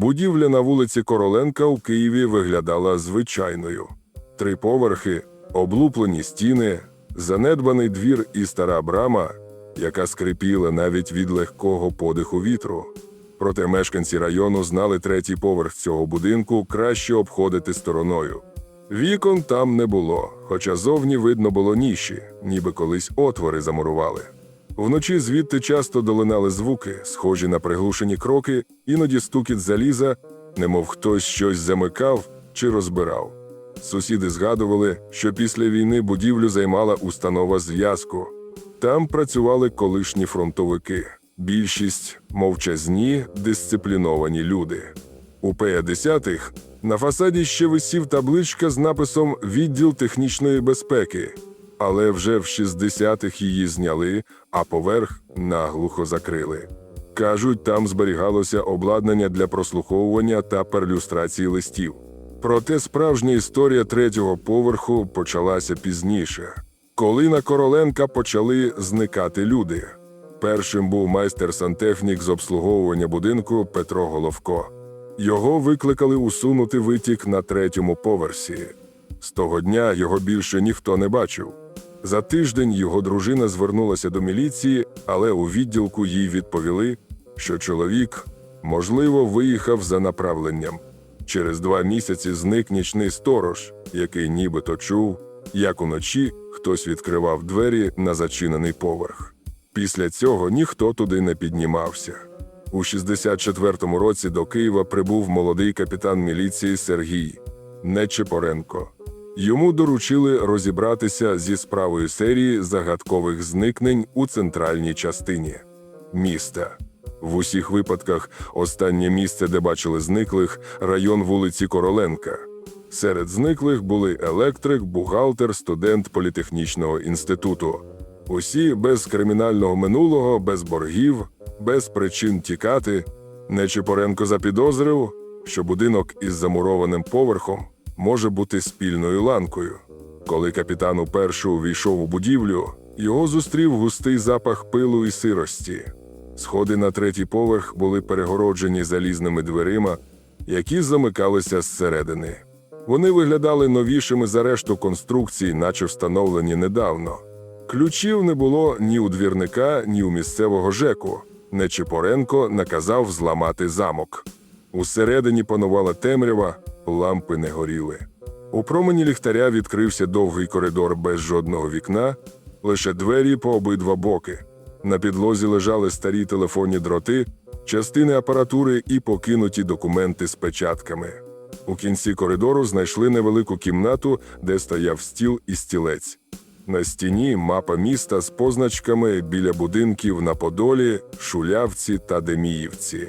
Будівля на вулиці Короленка у Києві виглядала звичайною: три поверхи, облуплені стіни, занедбаний двір і стара брама, яка скрипіла навіть від легкого подиху вітру. Проте мешканці району знали третій поверх цього будинку краще обходити стороною. Вікон там не було, хоча зовні видно було ніші, ніби колись отвори замурували. Вночі звідти часто долинали звуки, схожі на приглушені кроки, іноді стукіт заліза, немов хтось щось замикав чи розбирав. Сусіди згадували, що після війни будівлю займала установа зв'язку. Там працювали колишні фронтовики, більшість мовчазні, дисципліновані люди. У 50-х на фасаді ще висів табличка з написом Відділ технічної безпеки, але вже в 60-х її зняли, а поверх наглухо закрили. Кажуть, там зберігалося обладнання для прослуховування та перлюстрації листів. Проте справжня історія третього поверху почалася пізніше, коли на Короленка почали зникати люди. Першим був майстер-сантехнік з обслуговування будинку Петро Головко. Його викликали усунути витік на третьому поверсі. З того дня його більше ніхто не бачив. За тиждень його дружина звернулася до міліції, але у відділку їй відповіли, що чоловік, можливо, виїхав за направленням. Через два місяці зник нічний сторож, який нібито чув, як уночі хтось відкривав двері на зачинений поверх. Після цього ніхто туди не піднімався. У 64-му році до Києва прибув молодий капітан міліції Сергій Нечепоренко. Йому доручили розібратися зі справою серії загадкових зникнень у центральній частині міста. В усіх випадках останнє місце, де бачили зниклих, район вулиці Короленка. Серед зниклих були електрик, бухгалтер, студент політехнічного інституту. Усі без кримінального минулого, без боргів, без причин тікати. Нечипоренко запідозрив, що будинок із замурованим поверхом може бути спільною ланкою. Коли капітан уперше увійшов у будівлю, його зустрів густий запах пилу і сирості. Сходи на третій поверх були перегороджені залізними дверима, які замикалися зсередини. Вони виглядали новішими за решту конструкцій, наче встановлені недавно. Ключів не було ні у двірника, ні у місцевого ЖЕКу. Нечипоренко наказав зламати замок. Усередині панувала темрява, лампи не горіли. У промені ліхтаря відкрився довгий коридор без жодного вікна, лише двері по обидва боки. На підлозі лежали старі телефонні дроти, частини апаратури і покинуті документи з печатками. У кінці коридору знайшли невелику кімнату, де стояв стіл і стілець. На стіні мапа міста з позначками біля будинків на Подолі, Шулявці та Деміївці.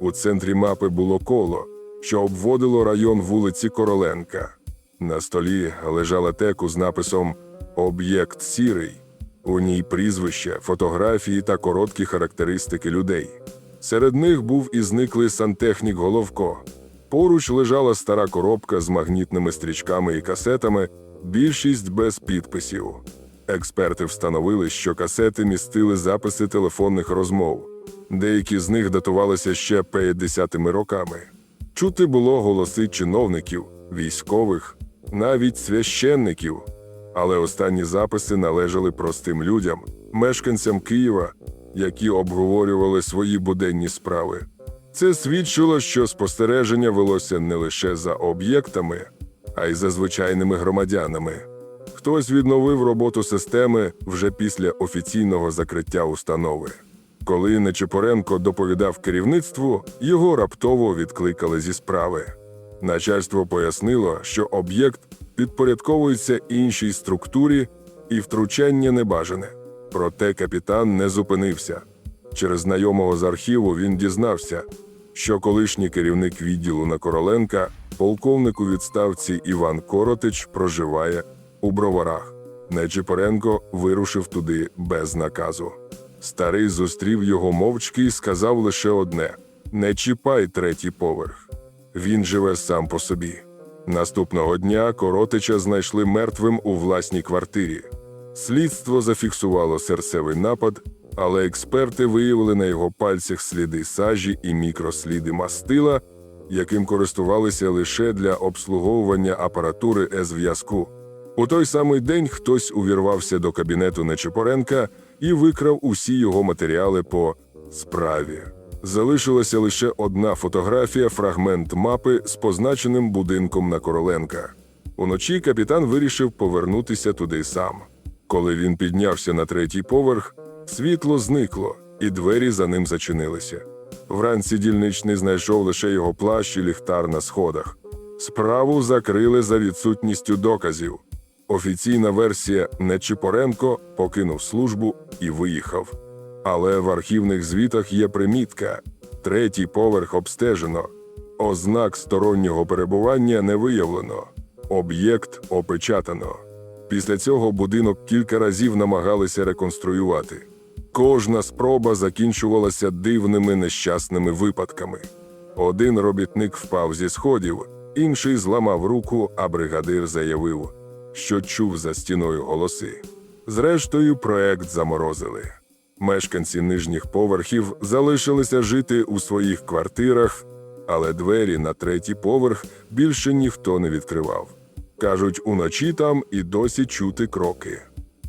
У центрі мапи було коло, що обводило район вулиці Короленка. На столі лежала теку з написом Об'єкт сірий. У ній прізвища, фотографії та короткі характеристики людей. Серед них був і зниклий сантехнік Головко. Поруч лежала стара коробка з магнітними стрічками і касетами, більшість без підписів. Експерти встановили, що касети містили записи телефонних розмов. Деякі з них датувалися ще 50-ми роками. Чути було голоси чиновників, військових, навіть священників. Але останні записи належали простим людям, мешканцям Києва, які обговорювали свої буденні справи. Це свідчило, що спостереження велося не лише за об'єктами, а й за звичайними громадянами. Хтось відновив роботу системи вже після офіційного закриття установи. Коли Нечипоренко доповідав керівництву, його раптово відкликали зі справи. Начальство пояснило, що об'єкт підпорядковується іншій структурі і втручання небажане. Проте капітан не зупинився. Через знайомого з архіву він дізнався, що колишній керівник відділу на Короленка, полковник у відставці Іван Коротич, проживає у броварах. Нечипоренко вирушив туди без наказу. Старий зустрів його мовчки і сказав лише одне: не чіпай третій поверх. Він живе сам по собі. Наступного дня Коротича знайшли мертвим у власній квартирі. Слідство зафіксувало серцевий напад, але експерти виявили на його пальцях сліди сажі і мікросліди мастила, яким користувалися лише для обслуговування апаратури е-зв'язку. У той самий день хтось увірвався до кабінету Нечипоренка і викрав усі його матеріали по справі. Залишилася лише одна фотографія, фрагмент мапи з позначеним будинком на Короленка. Уночі капітан вирішив повернутися туди сам. Коли він піднявся на третій поверх, світло зникло, і двері за ним зачинилися. Вранці дільничний знайшов лише його плащ і ліхтар на сходах. Справу закрили за відсутністю доказів. Офіційна версія Нечипоренко покинув службу і виїхав. Але в архівних звітах є примітка: третій поверх обстежено, ознак стороннього перебування не виявлено, об'єкт опечатано. Після цього будинок кілька разів намагалися реконструювати. Кожна спроба закінчувалася дивними нещасними випадками. Один робітник впав зі сходів, інший зламав руку, а бригадир заявив, що чув за стіною голоси. Зрештою, проект заморозили. Мешканці нижніх поверхів залишилися жити у своїх квартирах, але двері на третій поверх більше ніхто не відкривав. Кажуть, уночі там і досі чути кроки.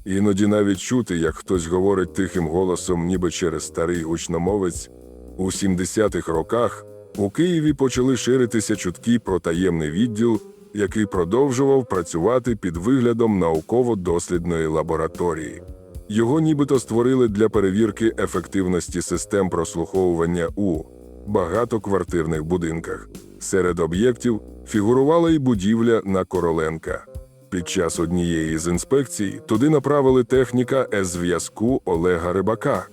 Іноді навіть чути, як хтось говорить тихим голосом, ніби через старий гучномовець. У 70-х роках у Києві почали ширитися чутки про таємний відділ, який продовжував працювати під виглядом науково-дослідної лабораторії. Його нібито створили для перевірки ефективності систем прослуховування у багатоквартирних будинках. Серед об'єктів фігурувала й будівля на Короленка. Під час однієї з інспекцій туди направили техніка С-зв'язку Олега Рибака.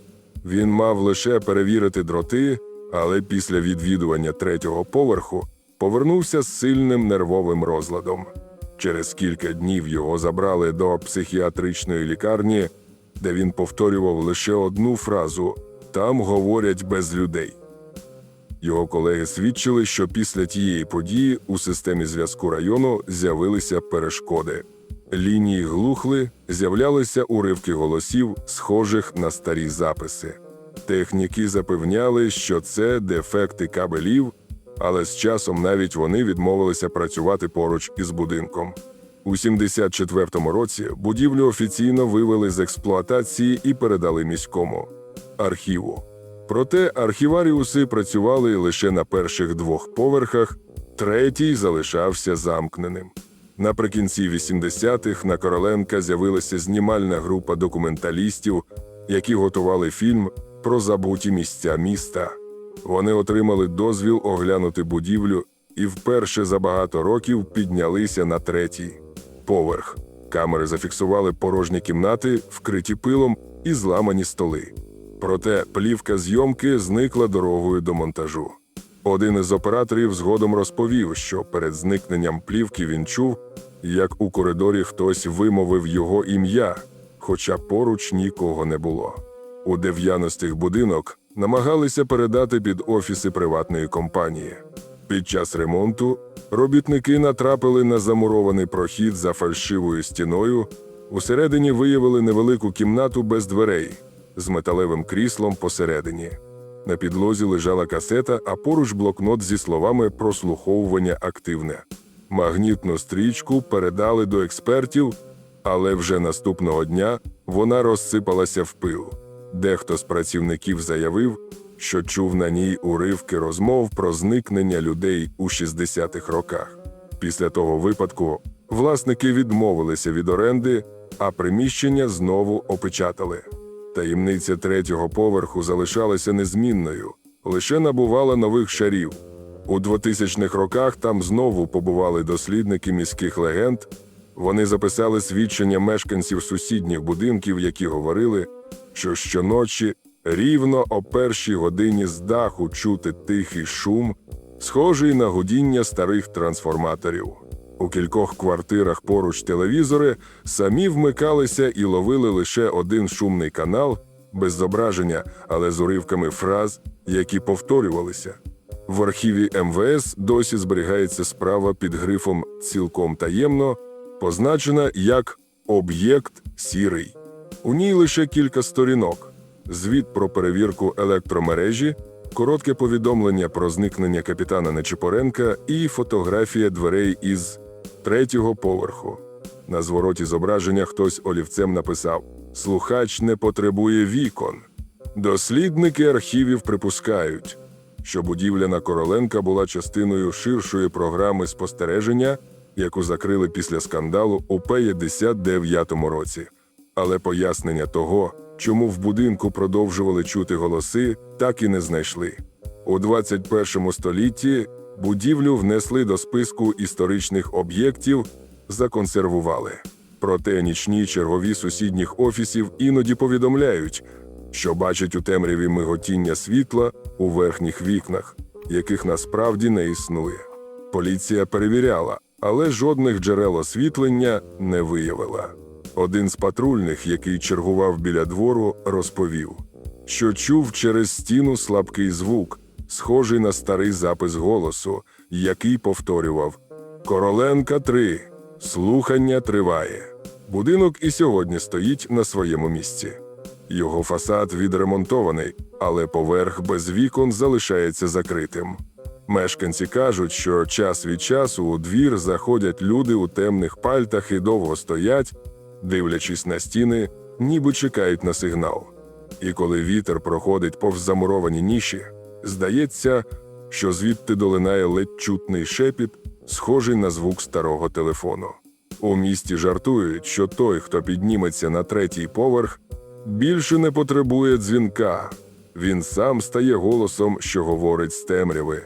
Він мав лише перевірити дроти, але після відвідування третього поверху повернувся з сильним нервовим розладом. Через кілька днів його забрали до психіатричної лікарні, де він повторював лише одну фразу: там говорять без людей. Його колеги свідчили, що після тієї події у системі зв'язку району з'явилися перешкоди. Лінії глухли, з'являлися уривки голосів, схожих на старі записи. Техніки запевняли, що це дефекти кабелів, але з часом навіть вони відмовилися працювати поруч із будинком. У 74-му році будівлю офіційно вивели з експлуатації і передали міському архіву. Проте архіваріуси працювали лише на перших двох поверхах, третій залишався замкненим. Наприкінці 80-х на Короленка з'явилася знімальна група документалістів, які готували фільм про забуті місця міста. Вони отримали дозвіл оглянути будівлю і вперше за багато років піднялися на третій поверх. Камери зафіксували порожні кімнати, вкриті пилом і зламані столи. Проте плівка зйомки зникла дорогою до монтажу. Один із операторів згодом розповів, що перед зникненням плівки він чув, як у коридорі хтось вимовив його ім'я, хоча поруч нікого не було. У 90-х будинок намагалися передати під офіси приватної компанії. Під час ремонту робітники натрапили на замурований прохід за фальшивою стіною. Усередині виявили невелику кімнату без дверей з металевим кріслом посередині. На підлозі лежала касета, а поруч блокнот зі словами прослуховування активне. Магнітну стрічку передали до експертів, але вже наступного дня вона розсипалася в пил. Дехто з працівників заявив, що чув на ній уривки розмов про зникнення людей у 60-х роках. Після того випадку власники відмовилися від оренди, а приміщення знову опечатали. Таємниця третього поверху залишалася незмінною, лише набувала нових шарів. У 2000-х роках там знову побували дослідники міських легенд. Вони записали свідчення мешканців сусідніх будинків, які говорили, що щоночі рівно о першій годині з даху чути тихий шум, схожий на гудіння старих трансформаторів. У кількох квартирах поруч телевізори самі вмикалися і ловили лише один шумний канал без зображення, але з уривками фраз, які повторювалися. В архіві МВС досі зберігається справа під грифом цілком таємно, позначена як об'єкт сірий. У ній лише кілька сторінок: звіт про перевірку електромережі, коротке повідомлення про зникнення капітана Нечипоренка і фотографія дверей із третього поверху. На звороті зображення хтось олівцем написав: Слухач не потребує вікон. Дослідники архівів припускають, що будівля на Короленка була частиною ширшої програми спостереження, яку закрили після скандалу у П-59 році. Але пояснення того, чому в будинку продовжували чути голоси, так і не знайшли. У 21 столітті будівлю внесли до списку історичних об'єктів, законсервували. Проте нічні чергові сусідніх офісів іноді повідомляють, що бачать у темряві миготіння світла у верхніх вікнах, яких насправді не існує. Поліція перевіряла, але жодних джерел освітлення не виявила. Один з патрульних, який чергував біля двору, розповів, що чув через стіну слабкий звук, схожий на старий запис голосу, який повторював Короленка 3. Слухання триває. Будинок і сьогодні стоїть на своєму місці. Його фасад відремонтований, але поверх без вікон залишається закритим. Мешканці кажуть, що час від часу у двір заходять люди у темних пальтах і довго стоять, дивлячись на стіни, ніби чекають на сигнал. І коли вітер проходить повз замуровані ніші, здається, що звідти долинає ледь чутний шепіт, схожий на звук старого телефону. У місті жартують, що той, хто підніметься на третій поверх, більше не потребує дзвінка. Він сам стає голосом, що говорить з темряви.